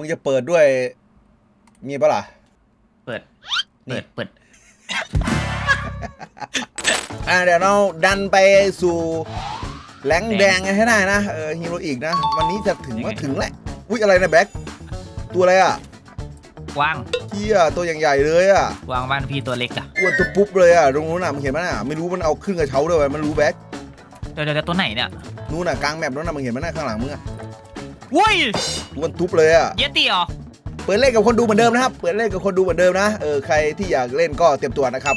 มึงจะเปิดด้วยมีปะล่ะ เปิด นี่ เปิด เปิด อ่าเดี๋ยวเราดันไปสู่แหลงแดงกันให้ได้นะเออฮีโร่อีกนะ วันนี้จะถึงว่าถึงแหละอุ้ยอะไรนะแบ็คตัวอะไรอะวาง เฮียตัวอย่างใหญ่เลยอะวางบ้านพี่ตัวเล็กอะอ้วนตุ๊บปุ๊บเลยอะตรงนู้นน่ะมึงเห็นไหมน่ะไม่รู้มันเอาขึ้นกระเช้าด้วยวะมันรู้แบ็คเดี๋ยวเดี๋ยวเดี๋ยวตัวไหนเนี่ย นู้นน่ะกลางแมปนู้นน่ะมึงเห็นไหมน่ะข้างหลังมึงอะ วุ้ยอ้วนตุ๊บเลยอะ เยติเหรอ เปิดเล่นกับคนดูเหมือนเดิมนะครับ เปิดเล่นกับคนดูเหมือนเดิมนะ เออ ใครที่อยากเล่นก็เตรียมตัวนะครับ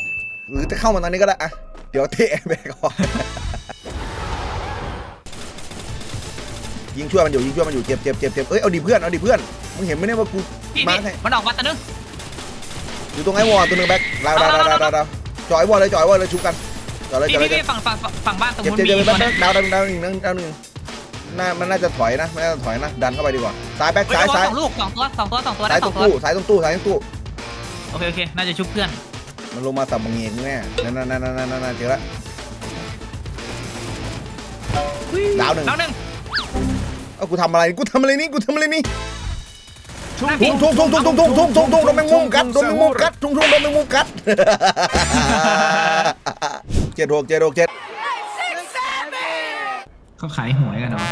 หรือจะเข้ามาตอนนี้ก็ได้อะเดี๋ยวเทะไปก่อนยิงช่วยมันอยู่ยิงช่วยมันอยู่เจ็บเจ็บเจ็บเจ็บเอ้ยเอาดิเพื่อนเอาดิเพื่อน มึงเห็นไหมเนี่ยว่ากูพี่มาพี่ให้มันออกมาตัวนึงอยู่ตรงไอ้วอลตัวหนึงแบ็คดาวดาวดาวดาวดาวดาวจ่อยวอลเลยจ่อยวอลเลยชุบกันจ่อเลยพี่จ่อเลยพี่พี่ฝั่งฝั่งฝั่งฝั่งบ้านตรงเจ็บนู้นเจ็บมีเจ็บตัวแบ็นึคงดาวดาวดาวหนึ่งดาวดาวหนึ่ง น่ามันน่าจะถอยนะไม่น่าจะถอยนะ ดันเข้าไปดีกว่าซ้ายแบ็คเฮ้ยซ้ายระวังซ้ายสองลูกสองตัวสองตัวสองตัวได้ซ้ายสตอรงงตัวตู้ซ้ายตรงตู้ซ้ายตรงตู้ โอเคโอเคน่าจะชุบเพื่อนมันลงมาสับมังเงียงแน่นั่นนั่นนั่นนั่นนั่นเจอละ ดาวหนึ่งแล้วหนึ่งเอ้ากูทำอะไร กูทำอะไรนี่ กูทำอะไรนี่ หน้าทุ่พี่งทุ่งทุ่งทุ่งทุ่งทุ่งทุ่งทุ่งทุ่งโดนแมงมุมกัดโดนแมงมุมกัดทุ่งทุ่งโดนแมงมุมกัด เจ็ดหกเจ็ดหกเจ็ด เขาขายหวยกันเหรอ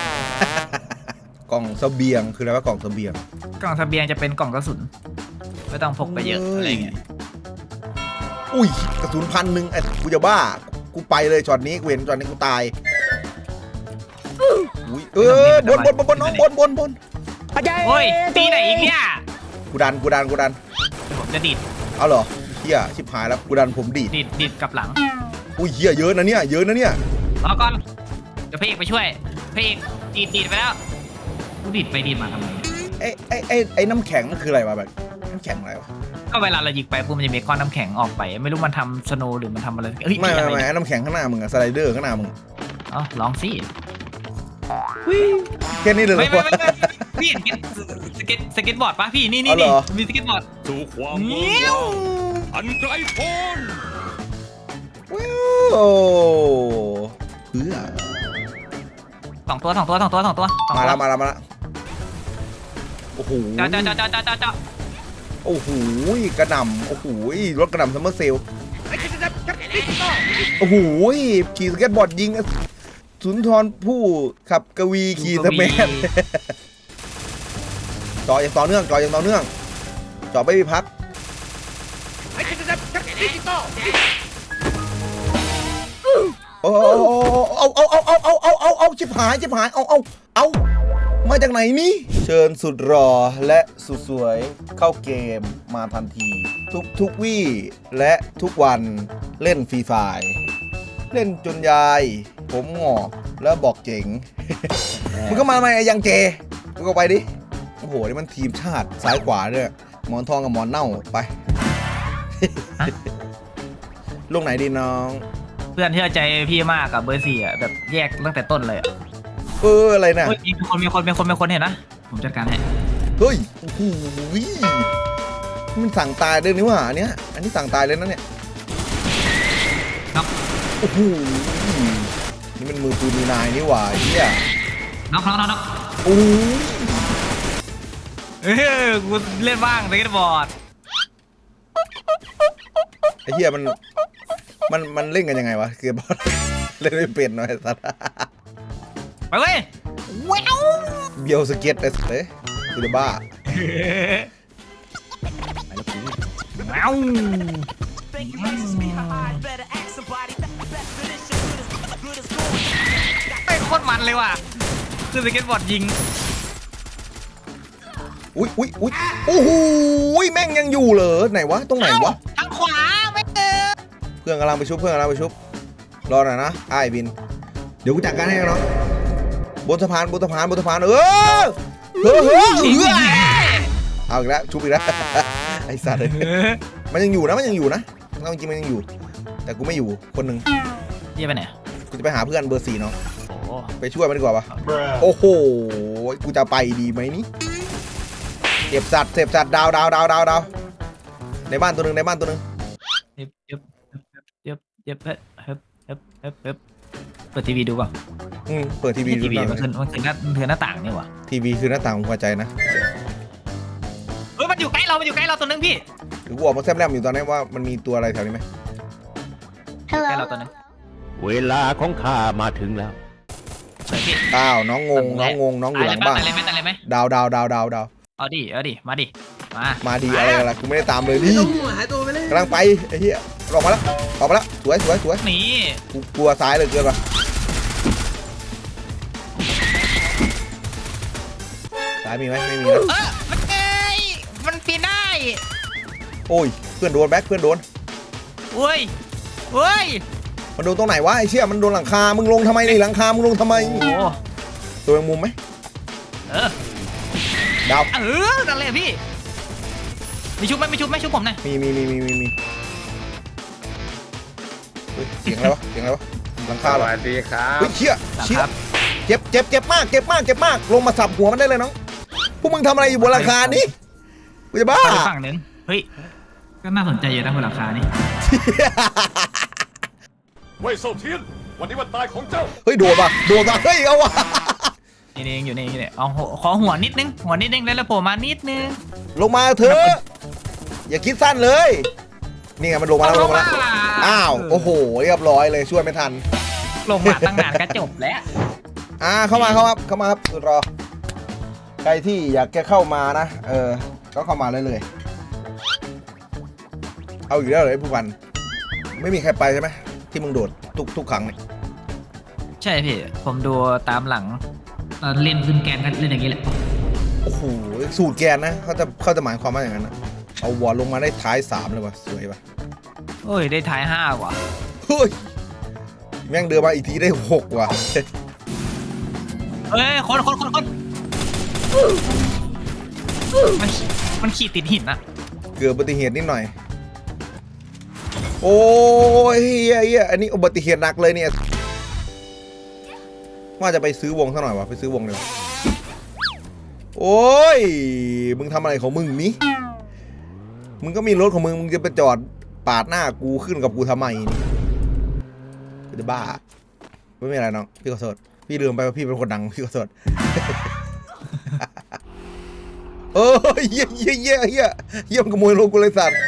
กล่องเสบียงคืออะไรวะกล่องเสบียงกล่องเสบียงจะเป็นกล่องกระสุน ไม่ต้องพกไปเยอะอะไรเงี้ยอุ้ยกระสุนพันหนึ่งไอ้กูจะบ้า กูไปเลยช็อตนี้กูเห็นช็อตนี้กูตายอุ้ยเออบนบนบนบนน้องบนบนบนโอ้ยตีไหนอีกเนี่ยกูดันกูดันกูดันเดี๋ยวผมจะดีดเอาเหรอเฮียชิบหายแล้วกูดันผมดีดดีดดีดกลับหลังอุ้ยเฮียเยอะนะเนี่ยเยอะนะเนี่ยรอก่อนเดี๋ยวพระเอกไปช่วยพระเอกดีดดีดไปแล้วกูดีดไปดีดมาทำไมเนี่ยไอ้ไอ้ไอ้ไอ้น้ำแข็งมันคืออะไรวะแบบน้ำแข็งอะไรวะก็เวลาเรายิงไปปุ๊บมันจะมีก้อนน้ำแข็งออกไป ไม่รู้มันทำสโนว์หรือมันทำอะไรเฮ้ยไม่ไม่อะไรไม่เนี่ยไอ้น้ำแข็งข้างหน้ามึงอะสไลเดอร์ข้างหน้ามึงอะเอ๋อลองสิแค่นี้เลยเหรไม่อไม่ไม่ไม่พี่เห็นสเก็ตสเก็ตบอร์ดปะพี่นี่นี่อ๋อเหรนี่อมีสเก็ตบอร์ดสู่ความเงี้เมืองยวอันไกลโพ้นว้าวเพื่อ สองตัวสองตัวสองตัวสองตัวสองมาตัวแล้วมาแล้วมาแล้วโอ้โหจ้าจ้าจ้าจ้าจ้าจ้าจ้าโอ้โหกระหน่ำโอ้โหรถกระหน่ำซัมเมอร์เซลโอ้โหขี่สเก็ตบอร์ดยิง สุนทรผู้ขับกวีขี่สเมนจ่ออย่างต่อเนื่องจ่ออย่างต่อเนื่องจ่อไม่มีพัก โอ้เอาเอาเอาเอาเอาเอาเอาเอาชิบหายชิบหายเอาเอาเอามาจากไหนนี่ เชิญสุดรอและสุดสวยเข้าเกมมาทันที ทุกทุกวี่และทุกวันเล่นฟรีไฟร์เล่นจนยาย ผมหงอกแล้วบอกเจ๋งมึงก็มาทำไมไอ้ยังเจมึงก็ไปดิโอ้โหนี่มันทีมชาติซ้ายขวาเนี่ยหมอนทองกับหมอนเน่าไปลงไหนดีน้อง เพื่อนเชื่อใจพี่มากกับเบอร์สี่อะแบบแยกตั้งแต่ต้นเลยอะเอออะไรน่ะเฮ้ยมีคนมีคนมีคนมีคนเห็นนะผมจัดการให้เฮ้ยโอ้โหมันสั่งตายเลยนี่หว่าอันเนี้ยอันนี้สั่งตายเลยนะเนี่ยน็อกโอ้โหนี่มันมือปืนมือนายนี่หว่าเฮียน็อกน็อกน็อกน็อกโอ้โหเออกูเล่นบ้างสเก็ตบอร์ดไอ้เฮียมัน มันมันเล่นกันยังไงวะเกมบอลเล่นไม่เป็นหน่อยสัตว์ไปเว้ยแววเบียวสเก็ตไอ้สัตว์เอ้ยคือบ้าแวว Fake me high, better ask somebody. Best position, good as good as gold. ไอ้ยโคตรมันเลยว่ะคือสเก็ตบอร์ดยิงอุ้ยอุ้ยอุ้ยโอ้โหแม่งยังอยู่เหรอไหนวะตรงไหนวะทางขวาไม่เจอ เพื่อนกำลังไปชุบเพื่อนกำลังไปชุบรอหน่อยนะไอ้ายบิน เดี๋ยวกูจัดการให้น้องบนสะพานบนสะพานบนสะพานเออเฮ้อเฮ้อเฮ้อเอาอีกแล้วชุบอีกแล้วไอ้สัตว์เลยมันยังอยู่นะมันยังอยู่นะเอาจริงๆมันยังอยู่ แต่กูไม่อยู่คนหนึ่งเยี่ยไปไหนกูจะไปหาเพื่อนเบอร์สี่เนาะโอ้โหไปช่วยมันดีกว่าปะโอ้โหกูจะไปดีไหมนี่เก็บสัตว์เก็บสัตว์ดาวดาวดาวดาวดาวในบ้านตัวหนึ่งในบ้านตัวหนึ่ง เย็บเย็บเย็บเย็บเย็บเฮ้ยเฮ้ยเฮ้ยเฮ้ยเปิดทีวีดูเปล่าอืมเปิดทีวีทีดูวีหน่อยมันคือมันคือหน้ามันคือหน้าต่างนี่หว่าทีวีคือหน้าต่างของหัวใจนะมันอยู่ใกล้เรา มันอยู่ใกล้เราตัวนึงพี่ หรือกูออกมาแซมแรมอยู่ตอนนี้ว่ามันมีตัวอะไรแถวนี้ไหมใกล้เราตัวนึงเวลาของข้ามาถึงแล้ว สวยพี่อ้าวน้องงงน้องงงน้องอยู่หลังบ้านตายเลยไหมตายเลยไหมดาวดาวดาวดาวดาวเอาดิ เอาดิ มาดิ มา มาดีอะไรกันล่ะกูไม่ได้ตามเลยดิ ต้องหัวหายตัวไปเลยกำลังไปไอ้เหี้ย ออกมาแล้วออกมาแล้วสวยสวยสวยหนีกูกลัวซ้ายเหลยเกินป่ะซ้ายมีไหมไม่มีนะเออมันเอ้ยมันปีนได้โอ้ยเพื่อนโดนแบ็คเพื่อนโดนเว้ยเว้ยมันโดนตรงไหนวะไอ้เชี่ยมันโดนหลังคามึงลงทำไมนี่หลังคามึงลงทำไมโอ้โหตัวแมงมุมไหมเออดาวเออนั่นเลยพี่มีชุบไหมมีชุบไหมชุบผมหน่อยมีมีมีมีมีมี เฮ้ยเสียงอะไรวะเสียงอะไรวะหลังคาเหรอสวัสดีครับ เฮ้ยเชี่ยเชี่ยครับเจ็บเจ็บเจ็บมากเจ็บมากเจ็บมากลงมาสับหัวมันได้เลยน้องพวกมึงทำอะไรอยู่บนหลังคานี้กูจะบ้าไปฝั่งหนึ่งเฮ้ย ก็น่าสนใจอยู่นะบนหลังคานี่เว่ยเซาเทียน วันนี้วันตายของเจ้า เฮ้ยโดดป่ะโดดป่ะเฮ้ยเอาว่ะนี่นี่อยู่นี่อยู่นี่เอาหัวขอหัวนิดนึงหัวนิดนึงแล้วแล้วโผล่มานิดนึงลงมาเถอะอย่าคิดสั้นเลย นี่ไงมันลงมาแล้วลงมาแล้วอ้าวโอ้โหเรียบร้อยเลยช่วยไม่ทัน ลงมาตั้งนานก็จบแล้วอ่าเข้ามาเข้ามาเข้ามาครับรอใครที่อยากจะเข้ามานะเออก็เข้ามาเลยเลย เอาอยู่แล้วเลยผู้พัน ไม่มีใครไปใช่ไหมที่มึงโดดทุกทุกครั้งเนี่ยใช่พี่ ผมดูตามหลังตอนเล่นขึ้นแกนก็เล่นอย่างนี้แหละ โอ้โหสูตรแกนนะเขาจะเขาจะหมายความว่าอย่างนั้นนะ เอาวอลลงมาได้ท้ายสามเลยว่ะสวยว่ะโอ้ย ได้ท้ายห้ากว่าเฮ้ยแม่งเดินมาอีกทีได้หกว่ะเอ้ยคนคนคนคนมันมันขี่ติดหินอะเกิดอุบัติเหตุนิดหน่อย โอ้ยเฮียเฮียอันนี้อุบัติเหตุหนักเลยเนี่ย ว่าจะไปซื้อวงซะหน่อยวะไปซื้อวงเดี๋ยวาโอ้ย มึงทำอะไรของมึงนี่ มึงก็มีรถของมึง มึงจะไปจอดปาดหน้ากูขึ้นกับกูทำไมนี่กูจะบ้า ไม่มีอะไรน้อง พี่ขอโทษ พี่ลืมไปว่าพี่เป็นคนดัง พี่ขอโทษเออเยี่ยเยี่ยเยี่ยเยี่ยเยี่ยมนขโมยรถกูเลยสัตว์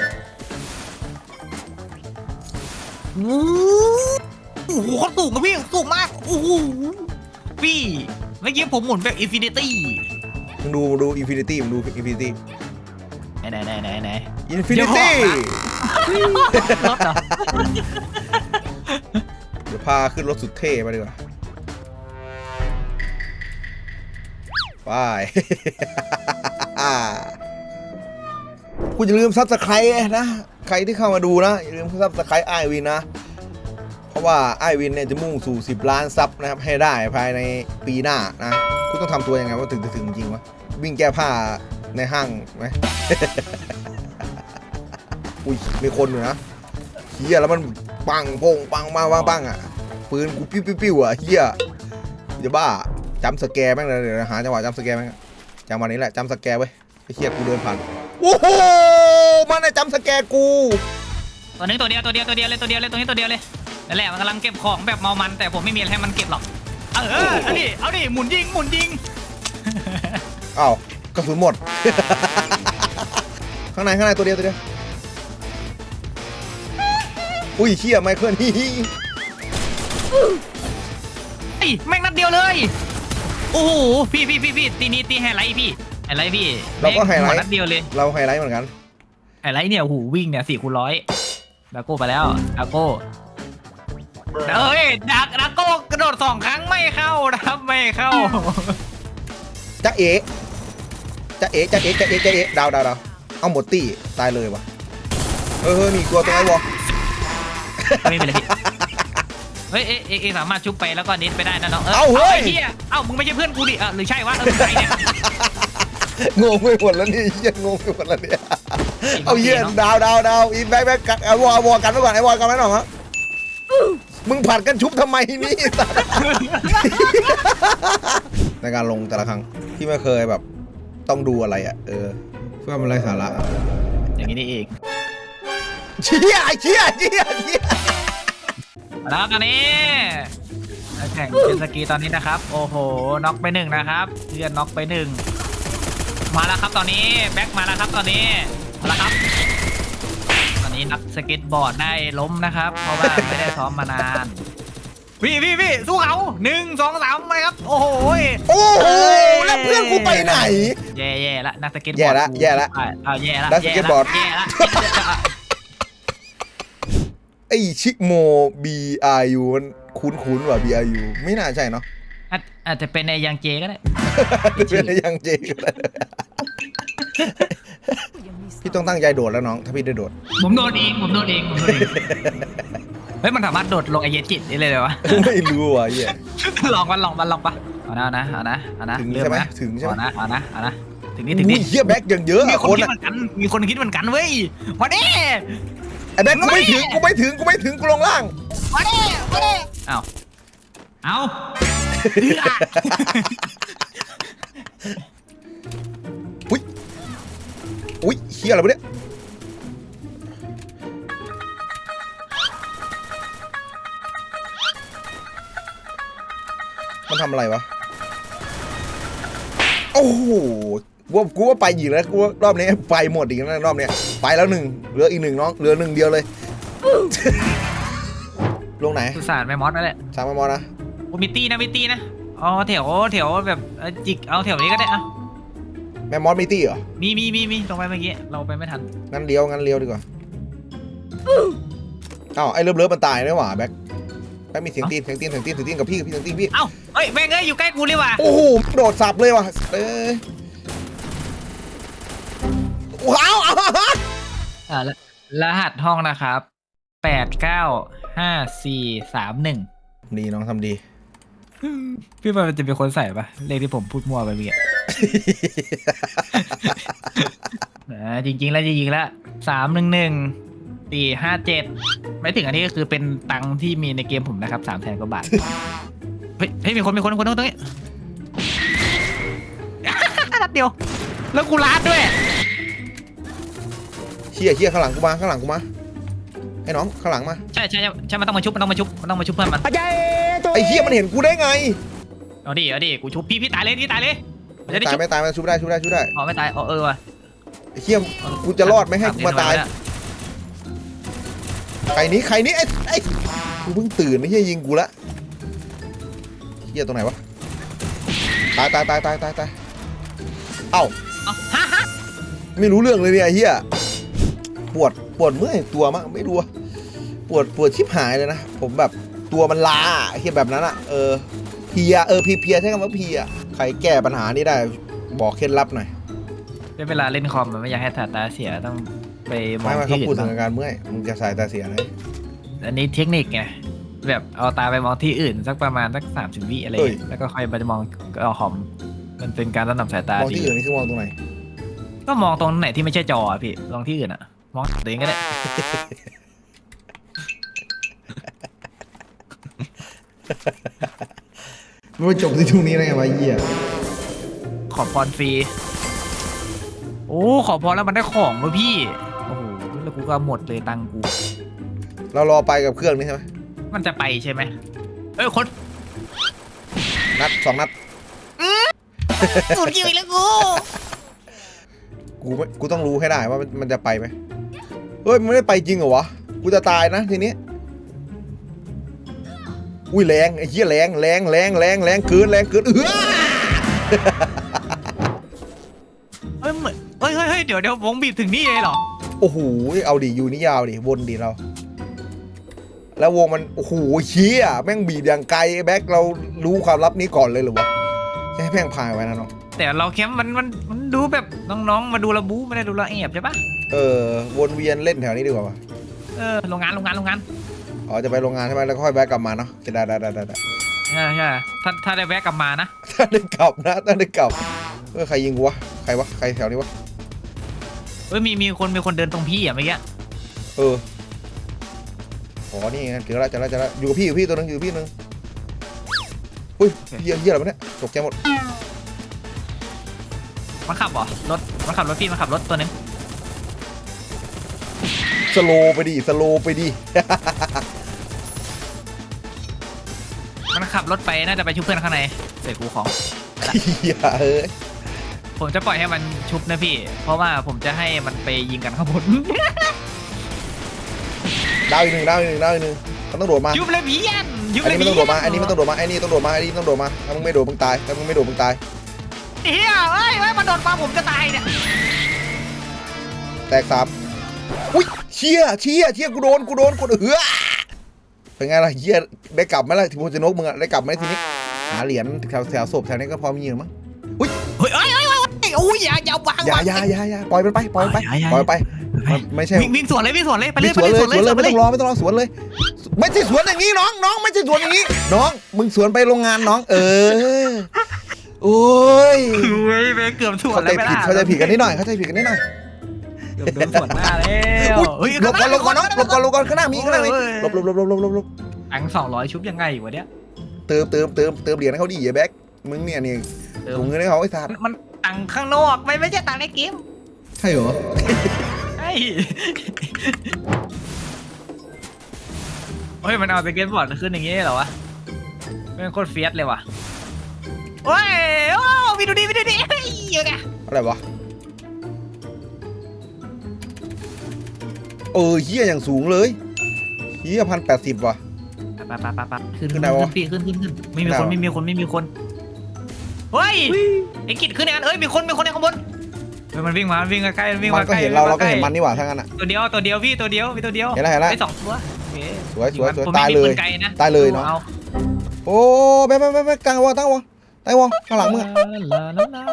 โอ้โหโคตรสูงอะพี่สูงมาก โอ้โหพี่เมื่อกี้ผมหมุนแบบอินฟินิตี้มึงดูมึงดูอินฟินิตี้มึงดูอินฟินิตี้ ไหนไหนไหนไหนไหนอินฟินิตี้รถเหรอเดี๋ยวพาขึ้นรถสุดเท่มาดีกว่าไป คุณอย่าลืมซับสไครต์นะ ใครที่เข้ามาดูนะ อย่าลืมซับสไครต์ไอวินนะ เพราะว่าไอวินเนี่ยจะมุ่งสู่ 10 ล้านซับนะครับ ให้ได้ภายในปีหน้านะ คุณต้องทำตัวยังไงว่าถึงจะถึงจริงวะ วิ่งแก้ผ้า ในห้างไหม อุ้ยมีคนอยู่นะเฮียแล้วมันปังโป่งปังปังปังปังอะปืนกูปิ้วปิ้วปิ้วอะเฮียจะบ้าจำสแกร์แม่งเลยเดี๋ยวหาจังหวะจำสแกร์แม่งอะจังหวะนี้แหละจำสแกร์ไว้ยไอ้เฮียกูเดินผ่านโอ้โหมันน่ะจำสแกร์กูตัวนี้ตัวเดียวตัวเดียวตัวเดียวเลยตัวเดียวเลยตัวนี้ตัวเดียวเลยนั่นแหละมันกำลังเก็บของแบบเมามัน แต่ผมไม่มีอะไรให้มันเก็บหรอกเออเอาดิเอาดิหมุนยิงหมุนยิงอ้าว กระสุนหมด ข้างในข้างในตัวเดียวตัวเดียว อุ้ยเชี่ยไมเคิลฮีฮีไอ้ยแม่งนัดเดียวเลย โอ้โห พี่พี่พี่พี่ตีนี้ตีไฮไลท์พี่ ไฮไลท์พี่เราก็ไฮไลแม่งท์นัดเดียวเลย เราไฮไลท์เหมือนกัน ไฮไลท์เนี่ยโอ้โหวิ่งเนี่ยสี่คูณร้อยดาโก้ไปแล้วดาโก้เอ้ยดักดาโก้กระโดดสองครั้งไม่เข้านะครับไม่เข้าจะเอ๋ จะเอ๋จะเอ๋จะเอ๋จะเอ๋ดาวดาวดาวเอาหมดตี้ตายเลยวะเออเฮ้ยมีอีกตัวตรงไอ้วอไม่เป็นไรพี่เฮ้ยเอ๊ะเอ๊ะเอ๊ะสามารถชุบไปแล้วก็นิดไปได้นะน้องเอ้าเฮ้ยไอ้เหี้ยเอ้ามึงไม่ใช่เพื่อนกูดิอะหรือใช่วะเออมึงใครเนี่ยงงไปหมดแล้วนี่เหี้ยงงไปหมดแล้วเนี่ยจริงเอาเหี้ยจริงดาวดาวดาวอีแบ็คแบ็คกันเอาวอวอกันไว้ก่อนไอ้วอกันไว้หน่อยฮะมึงผัดกันชุบทำไมนี่สัตว์ในการลงแต่ละครั้งที่ไม่เคยแบบ ต้องดูอะไรอะ เออ เพื่อมันไรสาระอย่างนี้นี่เองเชี่ยเชี่ยเชี่ยเชี่ยแล้วตอนนี้นักแข่งเจตสกีตอนนี้นะครับ โอ้โหน็อกไปหนึ่งนะครับเพื่อนน็อกไปหนึ่งมาแล้วครับตอนนี้แบ็คมาแล้วครับตอนนี้มาแล้วครับ ตอนนี้นักสเก็ตบอร์ดได้ล้มนะครับ เพราะว่าไม่ได้ซ้อมมานานพี่พี่พี่สู้เขาหนึ่งสองสามไปครับ โอ้โหยโอ้โหแล้วเพื่อน กูไปไหน แย่แย่ละนักสเก็ตบอร์ดแย่ละแย่ละอ่าเอาแย่ละนักสเก็ตบอร์ด แย่ละไอชิโม B R U มันคุ้นๆว่ะ B R U ไม่น่าใช่เนาะอาจอาจจะเป็นในยังเจก็ได้ เป็นยังเจก็ได้พี่ต้องตั้งใจโดดแล้วน้อง ถ้าพี่ได้โดด ผมโดนเองผมโดนเองผมโดนเองเฮ้ยมันสามารถโดดลงไอเยจิตได้เลยเหรอวะ ไม่รู้ว่ะเหี้ยลองมันลองมันลองปะ เอานะเอานะเอานะเอานะถึงเริ่ใช่ไหมนะถึงใช่ไหมเอานะเอานะเอานะถึงนี่ถึงอุ้นี่ยเฮียแบ็กยังเยอะมีอะคคนนคิดอะเหมือนกัน มีคนคิดเหมือนกันเว้ยมาดิไอแบ็กกูไม่ถึงกูไม่ถึงกูไม่ถึงกูลงล่าง มาดิมาดิเอาเอาเอื้ออุ้ยอุ้ยเฮียอะไรวะเนี่ยมันทำอะไรวะ โอ้โหกูว่ากูว่าไปอีกแล้วกูว่ารอบนี้ไปหมดอีกแล้วรอบเนี้ยไปแล้วหนึ่งเหลืออีกหนึ่งน้องเหลือหนึ่งเดียวเลยลงไหนสุสานแม่มอสนั่นแหละสามมอนะกูมีตี้นะมีตี้นะอ๋อแถวแถวแบบเอ่อจิกเอาแถวนี้ก็ได้อะแม่มอสมีตี้เหรอมีมีมีมีลงไปเมื่อกี้เราไปไม่ทันงั้นเลี้ยวงั้นเลี้ยวดีกว่าอ้าวไอ้เลิฟเลิฟมันตายนี่หว่าแบ็ค แบ็คมีเสียงตีนเสียงตีนเสียงตีนเสียงตีนกับพี่กับพี่เสียงตีนพี่ เอ้าเฮ้ยแม่งเอ้ยอยู่ใกล้กูเลยว่ะโอ้โหโดดสับเลยว่ะเอ้ยว้าวอ้าวอ่าแล้วรหัสห้องนะครับแปดเก้าห้าสี่สามหนึ่งดีน้องทำดี พี่มันจะเป็นคนใส่ปะเลขที่ผมพูดมั่วไปเมื่อกี้อ่าจริง ๆ แล้วจริงๆแล้วสามหนึ่งหนึ่ง สี่ห้าเจ็ดไม่ถึงอันนี้ก็คือเป็นตังค์ที่มีในเกมผมนะครับสามแสนกว่าบาท เฮ้ยเฮ้ยมีคนมีคนมีคนตรงนี้ นัดเดียว แล้วกูลาดด้วยเชี่ยเชี่ยข้างหลังกูมาข้างหลังกูมาไอ้น้องข้างหลังมาใช่ใช่ใช่ใช่มันต้องมาชุบมันต้องมาชุบมันต้องมาชุบเพื่อนมัน ไอ้เชี่ยมันเห็นกูได้ไงเอาดิเอาดิกูชุบพี่พี่ตายเลยพี่ตายเลยมันจะได้ตายชุบไม่ตายมันชุบได้ชุบได้ชุบได้อ๋อไม่ตายอ๋อเออว่ะไอ้เชี่ยกูจะรอดไหมให้กูมาตาย ใครนี้ใครนี้ไอ้ไอ้กูเพิ่งตื่นไม่ใช่ยิงกูละเชี่ยตรงไหนวะตายตายตายตายตายตายเอ้าเอาฮ่าฮ่าไม่รู้เรื่องเลยเนี่ยไอ้เฮียปวดปวดเมื่อยตัวมากไม่รู้อะปวดปวดชิบหายเลยนะผมแบบตัวมันล้าไอ้เฮียแบบนั้นอะเออเพลียเออเพลียเพลียใช้คำว่าเพลียใครแก้ปัญหานี้ได้บอกเคล็ดลับหน่อยได้เวลาเล่นคอมมันไม่อยากให้ตาตาเสียต้อง ไปมอไม่งไม่ที่เขาอื่พูดนถึงบ้างอาการเมื่อยมึงจะสายตาเสียเลยอันนี้เทคนิคไงแบบเอาตาไปมองที่อื่น สักประมาณสักสามสิบวิอะไรอย่างเงี้ยแล้วก็ค่อยไปมองเอาคอม มันเป็นการระดับสายตามองดีที่อื่นนี่คือมองตรงไหนก็มองตรงไหนที่ไม่ใช่จออะพี่ ลองที่อื่นอะมองตัวเองก็ได้ มันไม่จบที่ตรงนี้ได้ไงวะเหี้ยขอพรฟรี โอ้ ขอพรแล้วมันได้ของวะพี่โอ้โหแล้ว กูก็หมดเลยตังค์กู เรารอไปกับเครื่องนี้ใช่ไหมมันจะไปใช่ไหม เอ้ยคนนัดสองนัด สูดคิวอีกแล้วกู กูไม่กูต้องรู้ให้ได้ว่ามันมันจะไปไหมเฮ้ยมันไม่ได้ไปจริงเหรอวะ กูจะตายนะทีนี้ อุ้ยแรงไอ้เหี้ยแรงแรงแรงแรงแรงเกินแรงเกินเออเฮ้ยเหมือนเฮ้ยเฮ้ยเฮ้ยเดี๋ยวเดี๋ยววงบีบถึงนี่เลยเหรอ โอ้โหเอาดิอยู่นี่ยาวดิวนดิเรา แล้ววงมันโอ้โหเชี่ยแม่งบีบอย่างไกลไอ้แบ็คเรารู้ความลับนี้ก่อนเลยเหรือวะจะให้แม่งพายไว้นะน้องแต่เราแคมป์มันมันมันดูแบบน้องๆ มาดูระบูไม่ได้ดูระแอบใช่ปะเออวนเวียนเล่นแถวนี้ดีกว่าวะเออโรงงานโรงงานโรงงานอ๋อจะไปโรงงานใช่ไหมแล้วก็ค่อยแบ็คกลับมาเนาะจะได้ได้ได้ได้ได้ใช่ใช่ถ้าถ้าได้แวะกลับมานะถ้าได้กลับนะถ้าได้กลับเออใครยิงกูวะใครวะใครแถวนี้วะ เฮ้ยมีมีคนมีคนเดินตรงพี่อะเมื่อกี้เอออ๋อนี่ไงเจอแล้วเจอแล้วเจอแล้วอยู่กับพี่อยู่พี่ตัวนึงอยู่กับพี่นึงอุ้ยเหี้ยเหี้ยอะไรวะเนี่ยตกใจหมดมันขับเหรอรถมันขับรถพี่มันขับรถตัวนึงสโลไปดิสโลไปดิ มันขับรถไปน่าจะไปชุบเพื่อนข้างในเสร็จกูของเหี้ยเอ้ย ผมจะปล่อยให้มันชุบนะพี่ เพราะว่าผมจะให้มันไปยิงกันข้างบน ดาวอีกหนึ่งดาวอีกหนึ่งดาวอีกหนึ่งมันต้องโดดมา ยุบเลยพี่ยันยุบอันเลยนี้ไม่พี่ต้องโดดมา อันนี้ไม่ต้องโดดมาไอ้นี่ต้องโดดมาไอ้นี่ต้องโดดมา ถ้ามึงไม่โดดมึงตาย ถ้ามึงไม่โดดมึงตาย เฮียเอ้ยเอ้ยมันโดดมาผมจะตายเนี่ยแตกสามอุ้ยเชี่ยเชี่ยเชี่ยกูโดน กูโดนกูโดนเฮ้อเป็นไงล่ะเฮียได้กลับไหมล่ะทีมจะนกมึงอะได้กลับไหมทีนี้ หาเหรียญแถวแถวศพแถวนี้ก็พอมีอยู่มั้ง อ้ยเอ้ยอุ้ยอย่าอย่าวางอย่าวางอย่าอย่าอย่าปล่อยมันไปปล่อยมันไปอย่าอย่า ปล่อยมันไปมันไม่ใช่วิ่งวิ่งสวนเลยวิ่งสวนเลยไปเลยไม่ไปสวนเลยเลยสวนสเลวยนเลยไม่ต้องรอไม่ต้องรอสวนเลย ไม่ใช่สวนอย่างนี้น้องน้องไม่ใช่สวนอย่างนี้ น้อง มึงสวนไปโรงงานน้อง เออโอ้ยเฮ้ยไปเกือบสวนเข้าแล้ใจวไม่ผิดล่ะเข้าใจผิดกันนิดหน่อยเข้าใจผิดกันนิดหน่อยเกือบโดนสวนหน้าแล้วอุ๊ยเฮ้ยหลบก่อนหลบก่อนน้องหลบก่อนหลบก่อนข้างหน้ามีข้างหน้ามีเฮ้ยหลบหลบหลบหลบหลบหลบหลบอังสองร้อยชุบยังไงวะเนี่ยเติมเติมเติมเติมเหรียญให้เขาดิอย่าแบ็คมึงเนี่ยนี่เติมถุงเงินให้เขาไอ้สัตว์มัน ตังค์ข้างนอกไม่ไม่ใช่ตังค์ในเกมใช่เหรอใช่เฮ้ยมันเอาสเก็ตบอร์ดขึ้นอย่างงี้เหรอวะเป็นโคตรเฟียสเลยว่ะโอ้ยโอ้วิดูดิวิดูดิเฮ้ยเยอะไงอะไรวะเออเฮียอย่างสูงเลยเฮียพันแปดสิบว่ะ ไปไปไปไปขึ้นขึ้ขึ้นนไหนวะขึ้นขึ้นขึ้นขึ้นไม่มีขึ้นไหนวะคนไม่มีคนไม่มีคน เฮ้ยไอ้กิจขึ้นอย่างนั้นเอ้ยมีคนมีคนในข้างบนเฮ้ยมันวิ่งมาวิ่งใกล้ๆวิ่งมัมานใกก็ล้เห็นเราวิ่งเรามก็เห็นใล้มันนี่หว่าทั้งนั้นอะ ตัวเดียวตัวเดียวพี่ตัวเดียวมีตัวเดียวเห็นแล้วเห็นแล้วไอ้สองตัวโอเคสวยสวยสวยผมตายไม่มีเลยปืนไกลนะตายเลยเนอะอาโอ้แบ๊บแบ๊บแบ๊บแบ๊บกลางวะตั้งวะตั้งวะข้างหลังมึงอะลาลาลา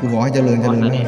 กูขอให้เจริญเจริญแล้วนะนี่